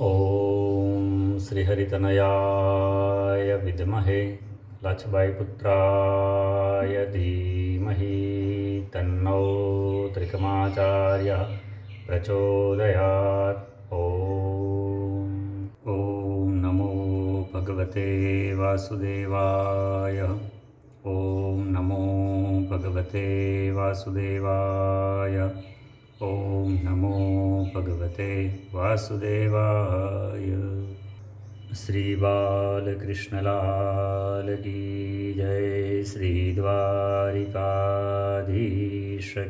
ॐ श्रीहरितनयाय विद्महे लक्ष्मीपुत्राय धीमहि तन्नो त्रिकमाचार्यः प्रचोदयात्। ॐ नमो भगवते वासुदेवाय। ॐ नमो भगवते वासुदेवाय। ॐ नमो ભગવતે વાસુદેવાય શ્રી બાલકૃષ્ણલાલ કી જય શ્રી દ્વારિકાધીશ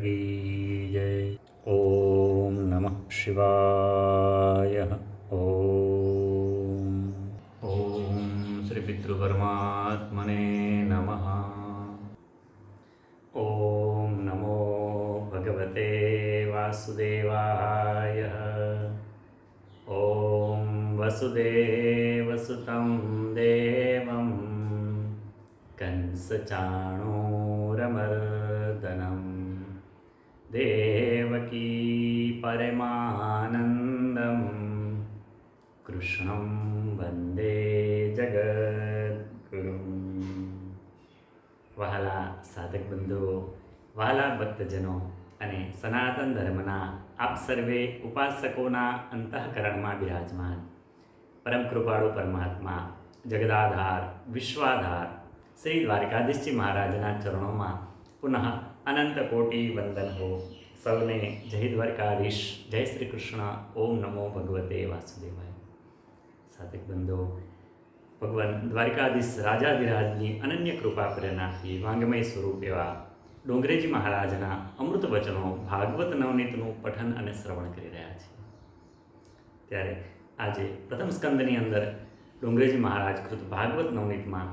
કી જય ઓમ નમઃ શિવાય ઓમ ઓમ શ્રી પિતૃપરમાત્મને भगवते वासुदेवाय। ॐ वसुदेवसुतं देवं कंसचाणोरमर्दनं। देवकी परमानन्दं। कृष्णं वन्दे जगद्गुरु वाला साधकबन्धु वाला भक्तजनो અને સનાતન ધર્મના આપ સર્વે ઉપાસકોના અંતઃકરણમાં બિરાજમાન. પરમ કૃપાળુ પરમાત્મા, જગદાધાર, વિશ્વાધાર, શ્રી દ્વારકાધીશજી મહારાજના ચરણોમાં પુનઃ અનંત કોટી વંદન હો. સૌને જય દ્વારકાધીશ, જય શ્રી કૃષ્ણ, ઓમ નમો ભગવતે વાસુદેવાય. સાધક બંધો, ભગવાન દ્વારકાધીશ રાજાધિરાજની અનન્ય કૃપા પ્રેરણાથી વાંગમય સ્વરૂપ એવા ડોંગરેજી મહારાજના અમૃત વચનો ભાગવત નવનીતનું પઠન અને શ્રવણ કરી રહ્યા છે. ત્યારે આજે પ્રથમ સ્કંદની અંદર ડોંગરેજી મહારાજ કૃત ભાગવત નવનીતમાં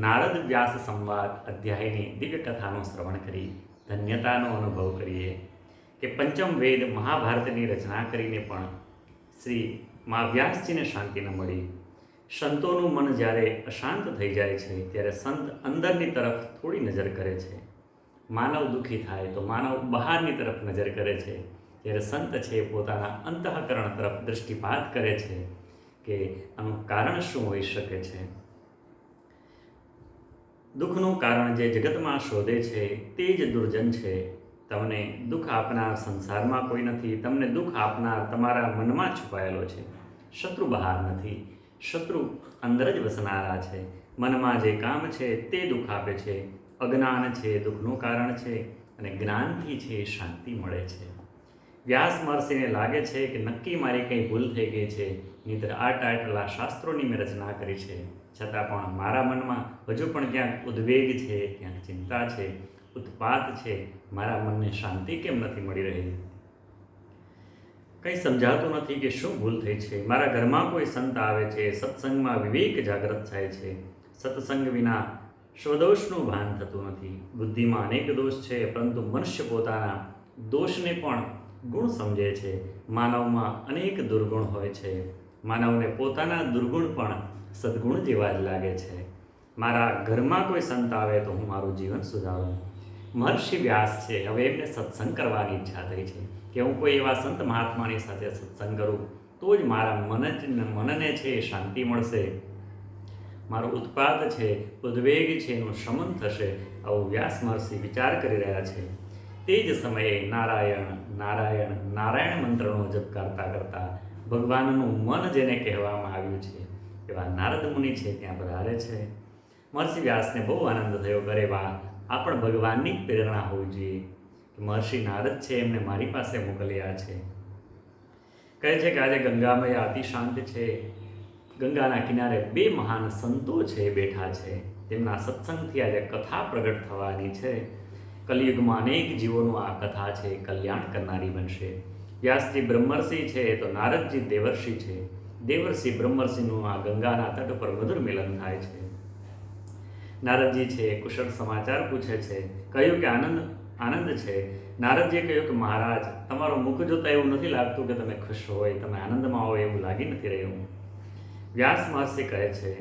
નારદ વ્યાસ સંવાદ અધ્યાયની દિવ્ય કથાનું શ્રવણ કરી ધન્યતાનો અનુભવ કરીએ કે પંચમ વેદ મહાભારતની રચના કરીને પણ શ્રી મા વ્યાસજીને શાંતિ ન મળી. સંતોનું મન જ્યારે અશાંત થઈ જાય છે, ત્યારે સંત અંદરની તરફ થોડી નજર કરે છે. માનવ દુઃખી થાય તો માનવ બહારની તરફ નજર કરે છે. જ્યારે સંત છે પોતાના અંતઃકરણ તરફ દૃષ્ટિપાત કરે છે કે આનું કારણ શું હોઈ શકે છે. દુઃખનું કારણ જે જગતમાં શોધે છે તે જ દુર્જન છે. તમને દુઃખ આપનાર સંસારમાં કોઈ નથી, તમને દુઃખ આપનાર તમારા મનમાં છુપાયેલો છે. શત્રુ બહાર નથી, શત્રુ અંદર જ વસનારા છે. મનમાં જે કામ છે તે દુઃખ આપે છે અજ્ઞાન છે, દુઃખનું કારણ છે અને જ્ઞાનથી છે એ શાંતિ મળે છે. વ્યાસ મહર્ષિને લાગે છે કે નક્કી મારી કંઈ ભૂલ થઈ ગઈ છે. નહીંતર આ ટાઇટલા શાસ્ત્રોની મેં રચના કરી છે. છતાં પણ મારા મનમાં હજુ પણ ક્યાંક ઉદ્વેગ છે, ક્યાંક ચિંતા છે, ઉત્પાત છે. મારા મનને શાંતિ કેમ નથી મળી રહી? કંઈ સમજાતું નથી કે શું ભૂલ થઈ છે. મારા ઘરમાં કોઈ સંત આવે છે. સત્સંગમાં વિવેક જાગૃત થાય છે. સત્સંગ વિના સ્વદોષનું ભાન થતું નથી. બુદ્ધિમાં અનેક દોષ છે, પરંતુ મનુષ્ય પોતાના દોષને પણ ગુણ સમજે છે. માનવમાં અનેક દુર્ગુણ હોય છે. માનવને પોતાના દુર્ગુણ પણ સદગુણ જેવા જ લાગે છે. મારા ઘરમાં કોઈ સંત આવે તો હું મારું જીવન સુધારું. મહર્ષિ વ્યાસ છે, હવે એમને સત્સંગ કરવાની ઈચ્છા થઈ છે. કે હું કોઈ એવા સંત મહાત્માની સાથે સત્સંગ કરું, તો જ મારા મન જ, મનને છે એ શાંતિ મળશે. મારો ઉત્પાદ છે, ઉદ્વેગ છે, એનું શમન થશે, આવું વ્યાસ મહર્ષિ વિચાર કરી રહ્યા છે. તે જ સમયે નારાયણ નારાયણ નારાયણ મંત્રનો જપ કરતા કરતા ભગવાનનું મન જેને કહેવામાં આવ્યું છે, એવા નારદ મુનિ છે ત્યાં પધારે છે. મહર્ષિ વ્યાસને બહુ આનંદ થયો કરે વા આ પણ ભગવાનની પ્રેરણા હોવી જોઈએ. કે મહર્ષિ નારદ છે, એમને મારી પાસે મોકલ્યા છે. કહે છે કે આજે ગંગામય અતિ શાંત છે. ગંગાના કિનારે બે મહાન સંતો છે, બેઠા છે. તેમના સત્સંગથી આજે કથા પ્રગટ થવાની છે. કલિયુગમાં અનેક જીવોનું આ કથા છે, કલ્યાણ કરનારી બનશે. વ્યાસજી બ્રહ્મર્ષિ છે, તો નારદજી દેવર્ષિ છે. દેવર્ષિ બ્રહ્મર્ષિનું આ ગંગાના તટ પર મધુર મિલન થાય છે. નારદજી છે, કુશળ સમાચાર પૂછે છે. કહ્યું કે આનંદ આનંદ છે. નારદજીએ કહ્યું કે, મહારાજ, તમારું મુખ જોતા એવું નથી લાગતું કે તમે ખુશ હોય, તમે આનંદમાં હોય એવું લાગી નથી રહ્યું. વ્યાસ મહર્ષિ કહે છે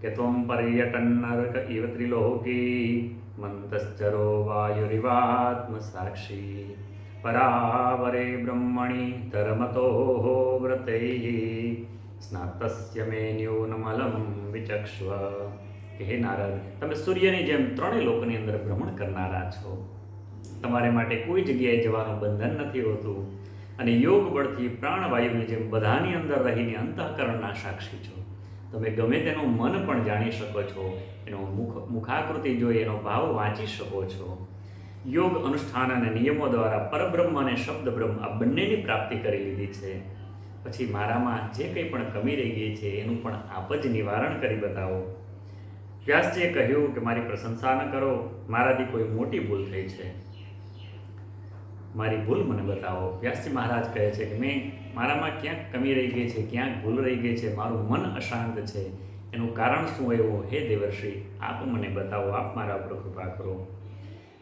કે ત્વમ પર્યટન નરક ઇવ ત્રિલોકી મંતશ્ચરો વાયુરિવાત્મ સાક્ષી પરાવરે બ્રહ્મણી ધર્મતો વ્રતે, સ્નાતસ્ય મે ન્યૂનમલમ વિચક્ષવ. કે હે નારદ, તમે સૂર્યની જેમ ત્રણેય લોકની અંદર ભ્રમણ કરનારા છો. તમારે માટે કોઈ જગ્યાએ જવાનું બંધન નથી હોતું. અને યોગ બળથી પ્રાણવાયુની જેમ બધાની અંદર રહીને અંતઃકરણના સાક્ષી છો. તમે ગમે તેનું મન પણ જાણી શકો છો, એનો મુખ, મુખાકૃતિ જોઈ એનો ભાવ વાંચી શકો છો. યોગ અનુષ્ઠાન અને નિયમો દ્વારા પરબ્રહ્મ અને શબ્દ બ્રહ્મ આ બંનેની પ્રાપ્તિ કરી લીધી છે. પછી મારામાં જે કંઈ પણ કમી રહી ગઈ છે, એનું પણ આપ જ નિવારણ કરી બતાવો. વ્યાસજીએ કહ્યું કે મારી પ્રશંસા ન કરો, મારાથી કોઈ મોટી ભૂલ થઈ છે. મારી ભૂલ મને બતાવો. વ્યાસજી મહારાજ કહે છે કે મેં મારામાં ક્યાંક કમી રહી ગઈ છે, ક્યાંક ભૂલ રહી ગઈ છે, મારું મન અશાંત છે. એનું કારણ શું એવું? હે દેવર્ષિ, આપ મને બતાવો, આપ મારા ઉપર કૃપા કરો.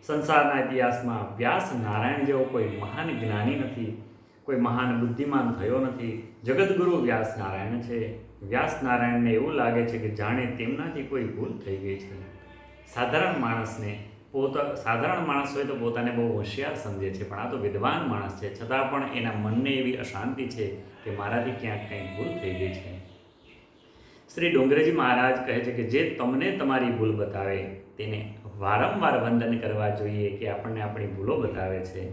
સંસારના ઇતિહાસમાં વ્યાસ નારાયણ જેવો કોઈ મહાન જ્ઞાની નથી, કોઈ મહાન બુદ્ધિમાન થયો નથી. જગતગુરુ વ્યાસ નારાયણ છે. વ્યાસ નારાયણને એવું લાગે છે કે જાણે તેમનાથી કોઈ ભૂલ થઈ ગઈ છે. સાધારણ માણસને પોતા, સાધારણ માણસ હોય તો પોતાને બહુ હોશિયાર સમજે છે, પણ આ તો વિદ્વાન માણસ છે. છતાં પણ એના મનને એવી અશાંતિ છે કે મારાથી ક્યાંક કંઈક ભૂલ થઈ ગઈ છે. શ્રી ડોંગરેજી મહારાજ કહે છે કે જે તમને તમારી ભૂલ બતાવે, તેને વારંવાર વંદન કરવા જોઈએ કે આપણને આપણી ભૂલો બતાવે છે.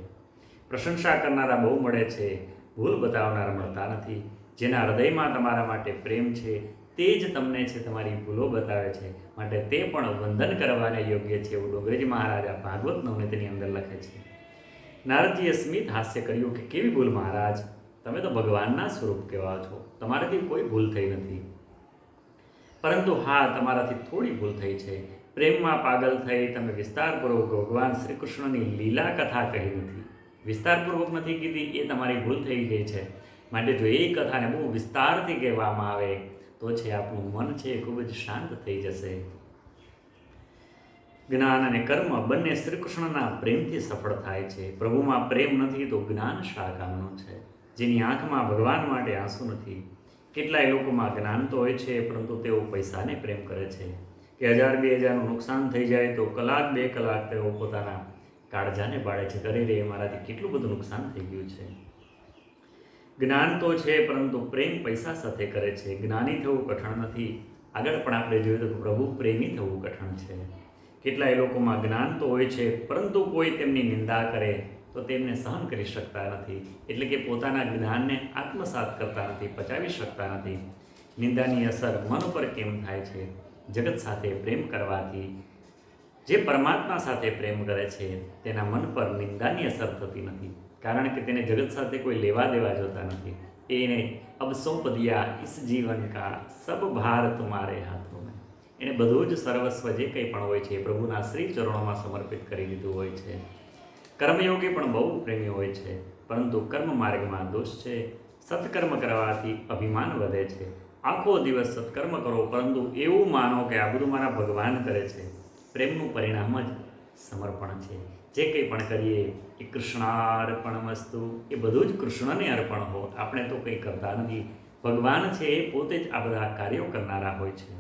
પ્રશંસા કરનારા બહુ મળે છે, ભૂલ બતાવનારા મળતા નથી. જેના હૃદયમાં તમારા માટે પ્રેમ છે તે જ તમને છે તમારી ભૂલો બતાવે છે. માટે તે પણ વંદન કરવાને યોગ્ય છે એવું ડોંગરેજી મહારાજા ભાગવત નવનીતની અંદર લખે છે. નારદજીએ સ્મિત હાસ્ય કર્યું કે કેવી ભૂલ મહારાજ? તમે તો ભગવાનના સ્વરૂપ કહેવા છો. તમારાથી કોઈ ભૂલ થઈ નથી. પરંતુ હા, તમારાથી થોડી ભૂલ થઈ છે. પ્રેમમાં પાગલ થઈ તમે વિસ્તારપૂર્વક ભગવાન શ્રી કૃષ્ણની લીલા કથા કહી નથી. વિસ્તારપૂર્વક નથી કીધી, એ તમારી ભૂલ થઈ ગઈ છે. માટે જો એ કથાને બહુ વિસ્તારથી કહેવામાં આવે તો છે આપણું મન છે એ ખૂબ જ શાંત થઈ જશે. જ્ઞાન અને કર્મ બંને શ્રી કૃષ્ણના પ્રેમથી સફળ થાય છે. પ્રભુમાં પ્રેમ નથી તો જ્ઞાન શા કામનું છે? જેની આંખમાં ભગવાન માટે આંસુ નથી. કેટલાય લોકોમાં જ્ઞાન તો હોય છે, પરંતુ તેઓ પૈસાને પ્રેમ કરે છે. કે હજાર બે હજારનું નુકસાન થઈ જાય તો કલાક બે કલાક તેઓ પોતાના કાળજાને બાળે છે. કરી રે, મારાથી કેટલું બધું નુકસાન થઈ ગયું છે? જ્ઞાન તો છે, પરંતુ પ્રેમ પૈસા સાથે કરે છે. જ્ઞાની થવું કઠણ નથી. આગળ પણ આપણે જોઈએ તો પ્રભુ પ્રેમી થવું કઠણ છે. કેટલાય લોકોમાં જ્ઞાન તો હોય છે, પરંતુ કોઈ તેમની નિંદા કરે તો તેમને સહન કરી શકતા નથી. એટલે કે પોતાના જ્ઞાનને આત્મસાત કરતા નથી, પચાવી શકતા નથી. નિંદાની અસર મન પર કેમ થાય છે? જગત સાથે પ્રેમ કરવાથી જે પરમાત્મા સાથે પ્રેમ કરે છે, તેના મન પર નિંદાની અસર થતી નથી. કારણ કે તેને જગત સાથે કોઈ લેવા દેવા જોતા નથી. એને અબ સોંપ દિયા ઇસ જીવન કા સબ ભાર તુમારે હાથો એણે બધું જ સર્વસ્વ જે કંઈ પણ હોય છે એ પ્રભુના શ્રી ચરણોમાં સમર્પિત કરી દીધું હોય છે. કર્મયોગી પણ બહુ પ્રેમી હોય છે, પરંતુ કર્મ માર્ગમાં દોષ છે. સત્કર્મ કરવાથી અભિમાન વધે છે. આખો દિવસ સત્કર્મ કરો, પરંતુ એવું માનો કે આ બધું મારા ભગવાન કરે છે. પ્રેમનું પરિણામ જ સમર્પણ છે. જે કંઈ પણ કરીએ, એ કૃષ્ણાર્પણ વસ્તુ, એ બધું જ કૃષ્ણને અર્પણ હો. આપણે તો કંઈ કરતા નથી. ભગવાન છે એ પોતે જ આ બધા કાર્યો કરનારા હોય છે.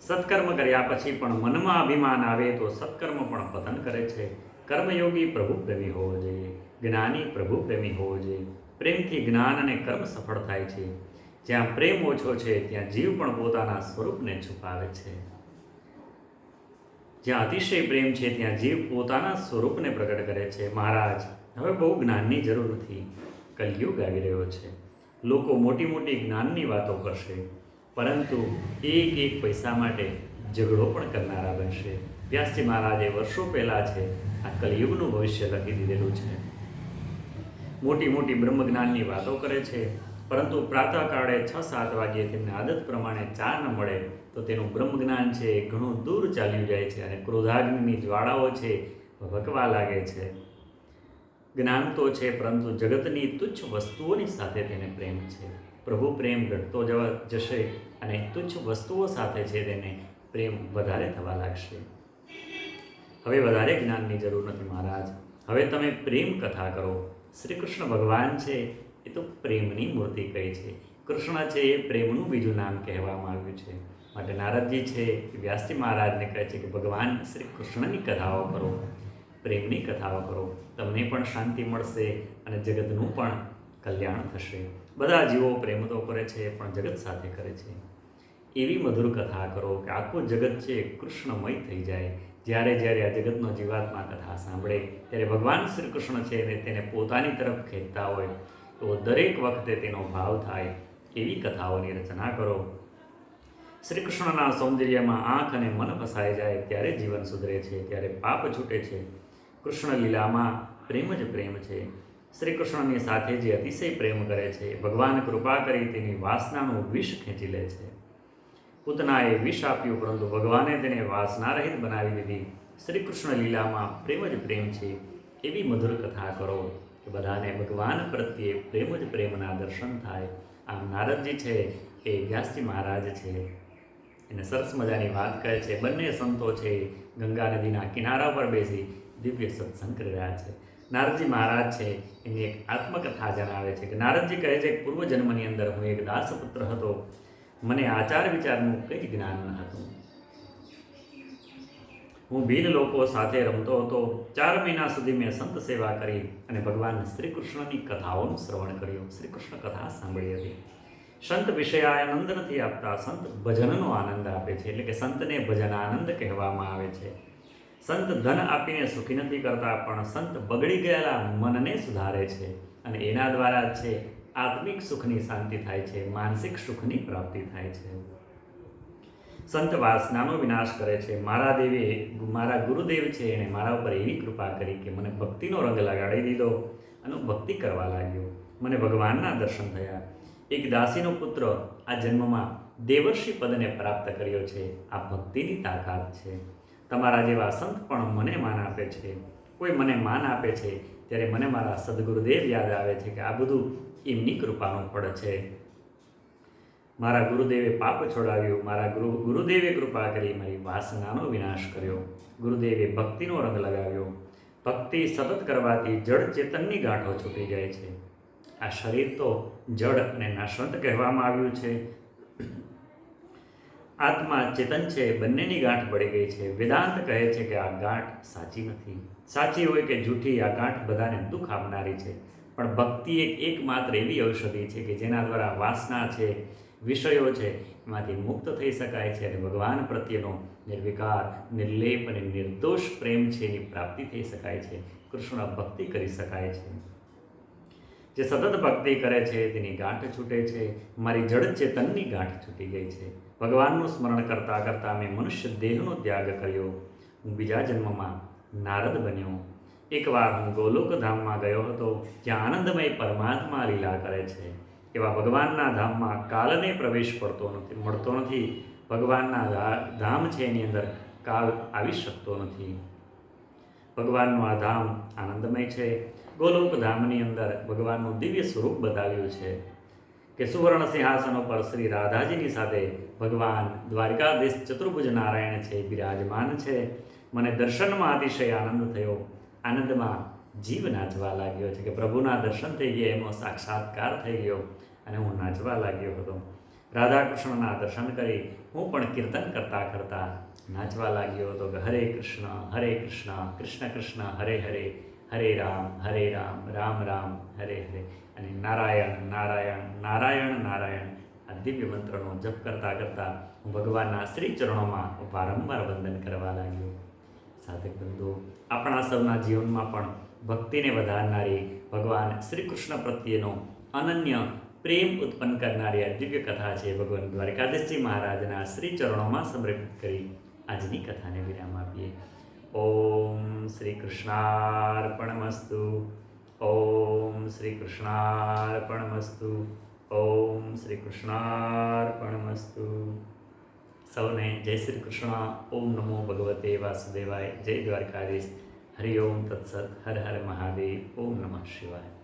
સત્કર્મ કર્યા પછી પણ મનમાં અભિમાન આવે તો સત્કર્મ પણ પતન કરે છે. કર્મયોગી પ્રભુ પ્રેમી હોવો જોઈએ. જ્ઞાની પ્રભુ પ્રેમી હોવો જોઈએ. પ્રેમથી જ્ઞાન અને કર્મ સફળ થાય છે. જ્યાં પ્રેમ ઓછો છે, ત્યાં જીવ પણ પોતાના સ્વરૂપને છુપાવે છે. જ્યાં અતિશય પ્રેમ છે ત્યાં જીવ પોતાના સ્વરૂપને પ્રગટ કરે છે. મહારાજ, હવે બહુ જ્ઞાનની જરૂર નથી. કલયુગ આવી રહ્યો છે. લોકો મોટી મોટી જ્ઞાનની વાતો કરશે, પરંતુ એક એક પૈસા માટે ઝઘડો પણ કરનારા બનશે. વ્યાસજી મહારાજે વર્ષો પહેલાં છે આ કલયુગનું ભવિષ્ય લખી દીધેલું છે. મોટી મોટી બ્રહ્મજ્ઞાનની વાતો કરે છે, પરંતુ પ્રાતઃકાળે છ સાત વાગ્યે તેમને આદત પ્રમાણે ચા ન મળે તો તેનું બ્રહ્મજ્ઞાન છે એ ઘણું દૂર ચાલ્યું જાય છે અને ક્રોધાગ્નિની જ્વાળાઓ છે ભકવા લાગે છે. જ્ઞાન તો છે, પરંતુ જગતની તુચ્છ વસ્તુઓની સાથે તેને પ્રેમ છે. પ્રભુ પ્રેમ ઘટતો જવા જશે અને તુચ્છ વસ્તુઓ સાથે છે તેને પ્રેમ વધારે થવા લાગશે. હવે વધારે જ્ઞાનની જરૂર નથી મહારાજ. હવે તમે પ્રેમ કથા કરો. શ્રી કૃષ્ણ ભગવાન છે એ તો પ્રેમની મૂર્તિ કહી છે. કૃષ્ણ છે એ પ્રેમનું બીજું નામ કહેવામાં આવ્યું છે. માટે નારદજી છે વ્યાસજી મહારાજને કહે છે કે, ભગવાન શ્રી કૃષ્ણની કથાઓ કરો, પ્રેમની કથાઓ કરો, તમને પણ શાંતિ મળશે અને જગતનું પણ કલ્યાણ થશે. બધા જીવો પ્રેમ તો કરે છે, પણ જગત સાથે કરે છે. એવી મધુર કથા કરો કે આખું જગત છે કૃષ્ણમય થઈ જાય. જ્યારે જ્યારે આ જગતનો જીવાત્મા કથા સાંભળે, ત્યારે ભગવાન શ્રી કૃષ્ણ છે અને તેને પોતાની તરફ ખેંચતા હોય, તો દરેક વખતે તેનો ભાવ થાય. એવી કથાઓની રચના કરો. શ્રી કૃષ્ણના સૌંદર્યમાં આંખ અને મન ફસાઈ જાય ત્યારે જીવન સુધરે છે, ત્યારે પાપ છૂટે છે. કૃષ્ણ લીલામાં પ્રેમ જ પ્રેમ છે. શ્રી કૃષ્ણની સાથે જે અતિશય પ્રેમ કરે છે, ભગવાન કૃપા કરી તેની વાસનાનું વિષ ખેંચી લે છે. પૂતનાએ વિષ આપ્યું, પરંતુ ભગવાને તેને વાસના રહિત બનાવી દીધી. શ્રી કૃષ્ણ લીલામાં પ્રેમ જ પ્રેમ છે. એવી મધુર કથા કરો કે બધાને ભગવાન પ્રત્યે પ્રેમ જ પ્રેમના દર્શન થાય. આમ નારદજી છે, એ વ્યાસજી મહારાજ છે. એને સરસ મજાની વાત કહે છે. બંને સંતો છે ગંગા નદીના કિનારા પર બેસી દિવ્ય સત્સંગ કરી રહ્યા છે. નારદજી મહારાજ છે એની એક આત્મકથા જણાવે છે કે નારદજી કહે છે કે પૂર્વજન્મની અંદર હું એક દાસપુત્ર હતો. મને આચાર વિચારનું કંઈ જ જ્ઞાન ન હતું. હું ભીલ લોકો સાથે રમતો હતો. ચાર મહિના સુધી મેં સંત સેવા કરી અને ભગવાન શ્રી કૃષ્ણની કથાઓનું શ્રવણ કર્યું. શ્રી કૃષ્ણ કથા સાંભળી હતી. સંત વિષય આનંદ નથી આપતા સંત ભજનનો આનંદ આપે છે. એટલે કે સંતને ભજન આનંદ કહેવામાં આવે છે. સંત ધન આપીને સુખી નથી કરતા, પણ સંત બગડી ગયેલા મનને સુધારે છે અને એના દ્વારા છે આત્મિક સુખની શાંતિ થાય છે, માનસિક સુખની પ્રાપ્તિ થાય છે. સંત વાસનાનો વિનાશ કરે છે. મારા દેવે, મારા ગુરુદેવ છે એણે મારા ઉપર એવી કૃપા કરી કે મને ભક્તિનો રંગ લગાડી દીધો અને ભક્તિ કરવા લાગ્યો. મને ભગવાનના દર્શન થયા. એક દાસીનો પુત્ર આ જન્મમાં દેવર્ષિ પદને પ્રાપ્ત કર્યો છે. આ ભક્તિની તાકાત છે. તમારા જેવા સંત પણ મને માન આપે છે. કોઈ મને માન આપે છે, ત્યારે મને મારા સદગુરુદેવ યાદ આવે છે કે આ બધું એમની કૃપાનું ફળ છે. મારા ગુરુદેવે પાપ છોડાવ્યું, મારા ગુરુ, ગુરુદેવે કૃપા કરી, મારી વાસનાનો વિનાશ કર્યો. ગુરુદેવે ભક્તિનો રંગ લગાવ્યો. ભક્તિ સતત કરવાથી જડ ચેતનની ગાંઠો છૂટી જાય છે. આ શરીર તો જડ અને નાશવંત કહેવામાં આવ્યું છે. આત્મા ચેતન છે, બંનેની ગાંઠ પડી ગઈ છે. વેદાંત કહે છે કે આ ગાંઠ સાચી નથી. સાચી હોય કે જૂઠી, આ ગાંઠ બધાને દુઃખ આપનારી છે. પણ ભક્તિ એક એકમાત્ર એવી ઔષધિ છે કે જેના દ્વારા વાસના છે, વિષયો છે, એમાંથી મુક્ત થઈ શકાય છે અને ભગવાન પ્રત્યેનો નિર્વિકાર, નિર્લેપ અને નિર્દોષ પ્રેમ છે એની પ્રાપ્તિ થઈ શકાય છે. કૃષ્ણ ભક્તિ કરી શકાય છે. જે સતત ભક્તિ કરે છે, તેની ગાંઠ છૂટે છે, મારી જડ ચેતનની ગાંઠ છૂટી ગઈ છે. ભગવાનનું સ્મરણ કરતાં કરતાં મેં મનુષ્ય દેહનો ત્યાગ કર્યો. હું બીજા જન્મમાં નારદ બન્યો. એકવાર હું ગોલોક ધામમાં ગયો હતો, જ્યાં આનંદમય પરમાત્મા લીલા કરે છે. એવા ભગવાનના ધામમાં કાલને પ્રવેશ પડતો નથી, મળતો નથી. ભગવાનના ધામ છે એની અંદર કાલ આવી શકતો નથી. ભગવાનનું આ ધામ આનંદમય છે. ગોલોક ધામની અંદર ભગવાનનું દિવ્ય સ્વરૂપ બતાવ્યું છે કે સુવર્ણ સિંહાસનો પર શ્રી રાધાજીની સાથે ભગવાન દ્વારકાધીશ ચતુર્ભુજ નારાયણ છે, બિરાજમાન છે. મને દર્શનમાં અતિશય આનંદ થયો. આનંદમાં જીવ નાચવા લાગ્યો છે કે પ્રભુના દર્શન થઈ ગયા એમનો સાક્ષાત્કાર થઈ ગયો અને હું નાચવા લાગ્યો હતો. રાધા કૃષ્ણના દર્શન કરી હું પણ કીર્તન કરતાં કરતાં નાચવા લાગ્યો હતો કે હરે કૃષ્ણ હરે કૃષ્ણ કૃષ્ણ કૃષ્ણ, હરે હરે હરે રામ હરે રામ રામ રામ, હરે હરે. અને નારાયણ નારાયણ નારાયણ નારાયણ આ દિવ્ય મંત્રનો જપ કરતાં કરતાં હું ભગવાનના શ્રી ચરણોમાં વારંવાર વંદન કરવા લાગ્યો. સાધક બંધુ, આપણા સૌના જીવનમાં પણ ભક્તિને વધારનારી ભગવાન શ્રી કૃષ્ણ પ્રત્યેનો અનન્ય પ્રેમ ઉત્પન્ન કરનારી આ દિવ્ય કથા છે ભગવાન દ્વારકાધીશજી મહારાજના શ્રી ચરણોમાં સમર્પિત કરી આજની કથાને વિરામ આપીએ. ઓમ શ્રી કૃષ્ણાર્પણમસ્તુ. ઓમ શ્રી કૃષ્ણાર્પણમસ્તુ. ઓમ શ્રી કૃષ્ણાર્પણમસ્તુ. સૌને જય શ્રી કૃષ્ણ. ઓમ નમો ભગવતે વાસુદેવાય. જય દ્વારકાધીશ. હરિ ઓમ તત્સત. હર હર મહાદેવ. ઓમ નમઃ શિવાય.